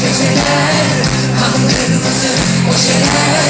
geceler Kan kırmızı ojeler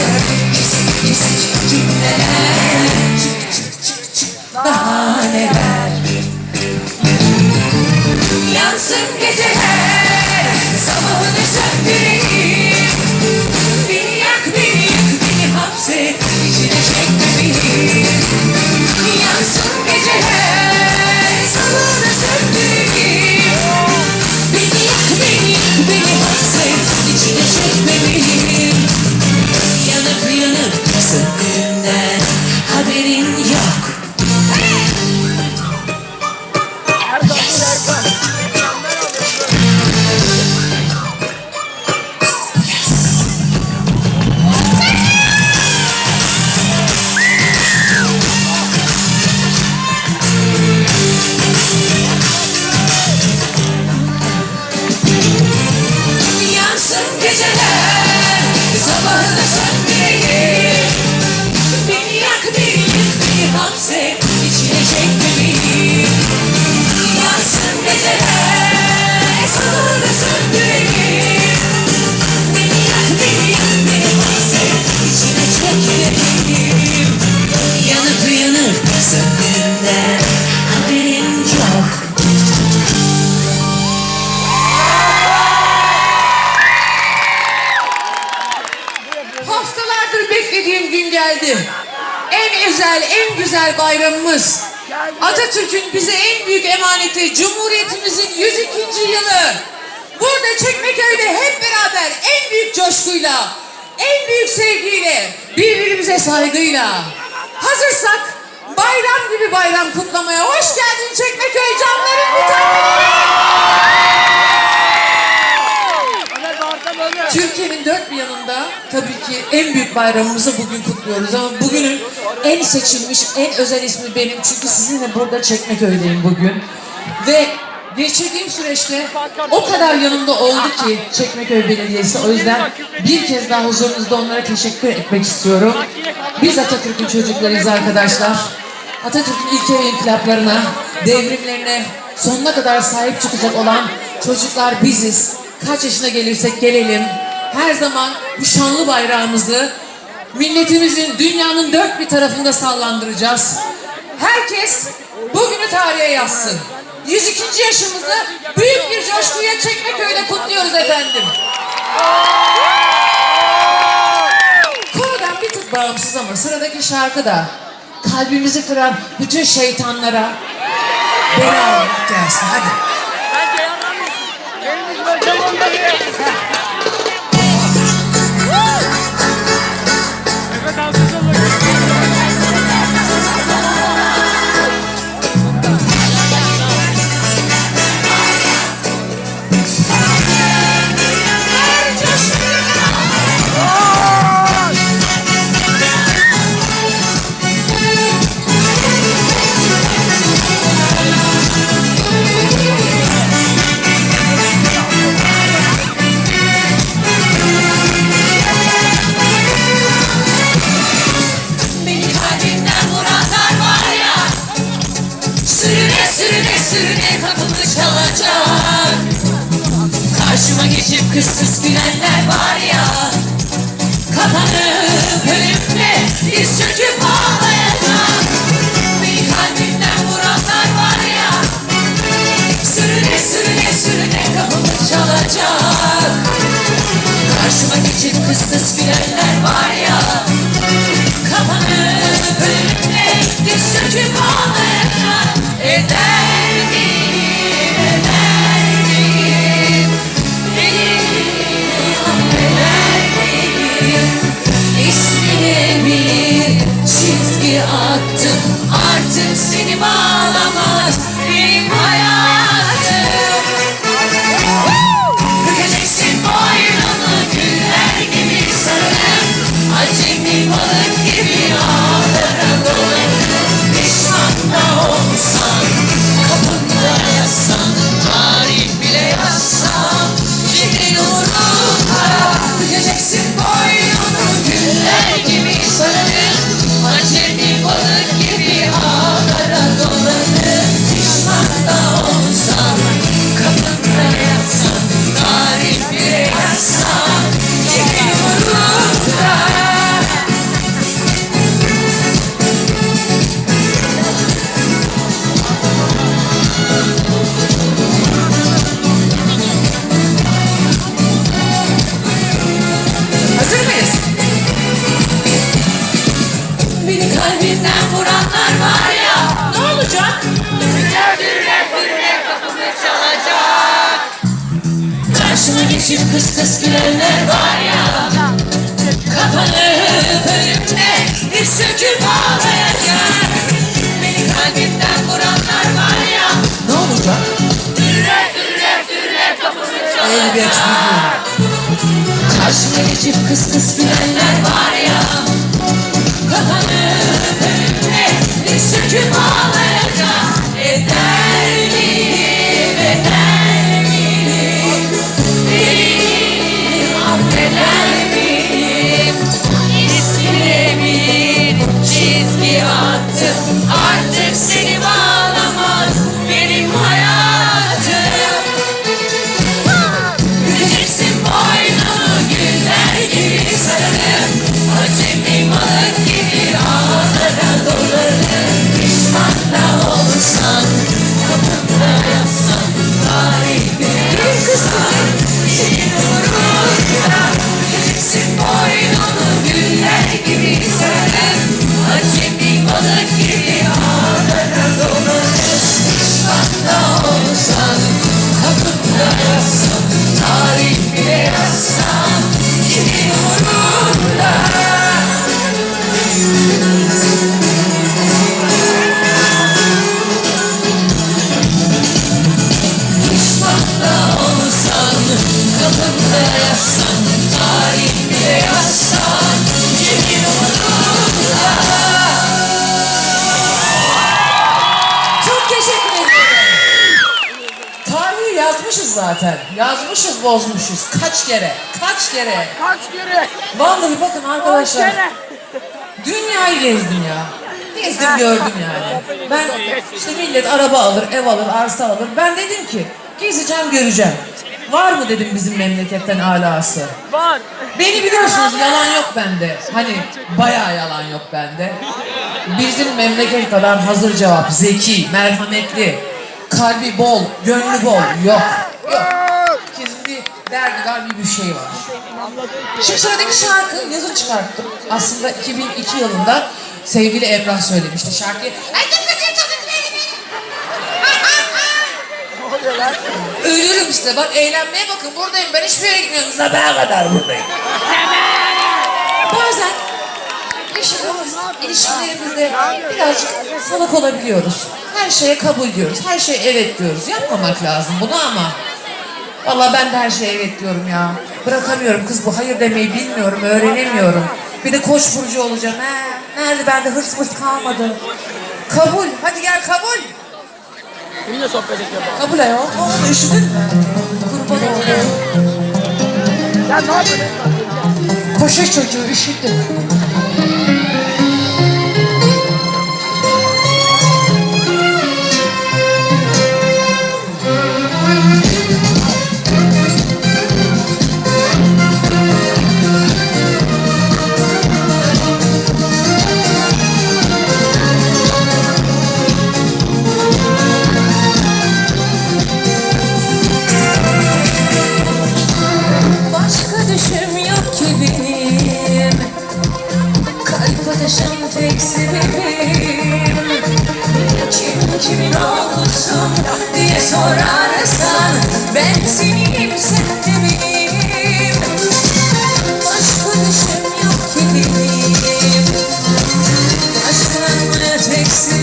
güzel bayramımız. Atatürk'ün bize en büyük emaneti Cumhuriyetimizin 102. yılı. Burada Çekmeköy'de hep beraber en büyük coşkuyla, en büyük sevgiyle, birbirimize saygıyla. Hazırsak bayram gibi bayram kutlamaya hoş geldin Çekmeköy canların bir taneleri. Türkiye'nin dört bir yanında tabii ki en büyük bayramımızı bugün kutluyoruz ama bugünün en seçilmiş, en özel ismi benim çünkü sizinle burada Çekmeköy'deyim bugün. Ve geçirdiğim süreçte o kadar yanımda oldu ki Çekmeköy Belediyesi o yüzden bir kez daha huzurunuzda onlara teşekkür etmek istiyorum. Biz Atatürk'ün çocuklarıyız arkadaşlar. Atatürk'ün ilke ve inkılaplarına, devrimlerine sonuna kadar sahip çıkacak olan çocuklar biziz. Kaç yaşına gelirsek gelelim. Her zaman bu şanlı bayrağımızı milletimizin dünyanın dört bir tarafında sallandıracağız. Herkes bugünü tarihe yazsın. 102. yaşımızı büyük bir coşkuyla Çekmeköy'de kutluyoruz efendim. Konudan bir tık bağımsız ama sıradaki şarkı da kalbimizi kıran bütün şeytanlara bela olarak gelsin. Hadi. Yeah. Geçip kıs kıs var ya. Kapanıp ölümle diz çöküp Geçip kıs kıs gülenler var ya Kapanıp önümde bir söküp ağlayacak Beni kalbimden vuranlar var ya Ne olacak? Dürüne dürüne dürüne kapımı çalacak Elbet. Karşıma geçip kıs kıs gülenler var ya Kapanıp önümde bir söküp ağlayacak Eder zaten. Yazmışız, bozmuşuz. Kaç kere? Kaç kere? Kaç kere? Vallahi bakın arkadaşlar. Dünyayı gezdim ya. Gezdim gördüm yani. Ben işte millet araba alır, ev alır, arsa alır. Ben dedim ki gezeceğim göreceğim. Var mı dedim bizim memleketten alası. Var. Beni biliyorsunuz yalan yok bende. Hani bayağı yalan yok bende. Bizim memleket kadar hazır cevap, zeki, merhametli, kalbi bol, gönlü bol yok. Yok. Kesinlikle dergiler bir bir şey var. Şimdi sıradaki şarkı yazın çıkarttım. Aslında 2002 yılında sevgili Emrah söylemişti şarkıyı. Ölürüm size bak eğlenmeye bakın buradayım ben hiçbir yere gitmiyorum sabaha kadar buradayım. Bazen yaşadığımız ilişkilerimizde birazcık salak olabiliyoruz. Her şeye kabul diyoruz, her şeye evet diyoruz. Yapmamak lazım bunu ama. Vallahi ben de her şeye evet diyorum ya. Bırakamıyorum kız bu hayır demeyi bilmiyorum, öğrenemiyorum. Bir de koç burcu olacağım. He, nerede bende hırs hırs kalmadı. Kabul, hadi gel kabul. Kimle sohbet ediyor bu? Kabul ayol. Oğlum üşüdün mü? Kurban olayım. Ya ne yapıyorsun? Koşa çocuğu üşüdüm. see.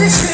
This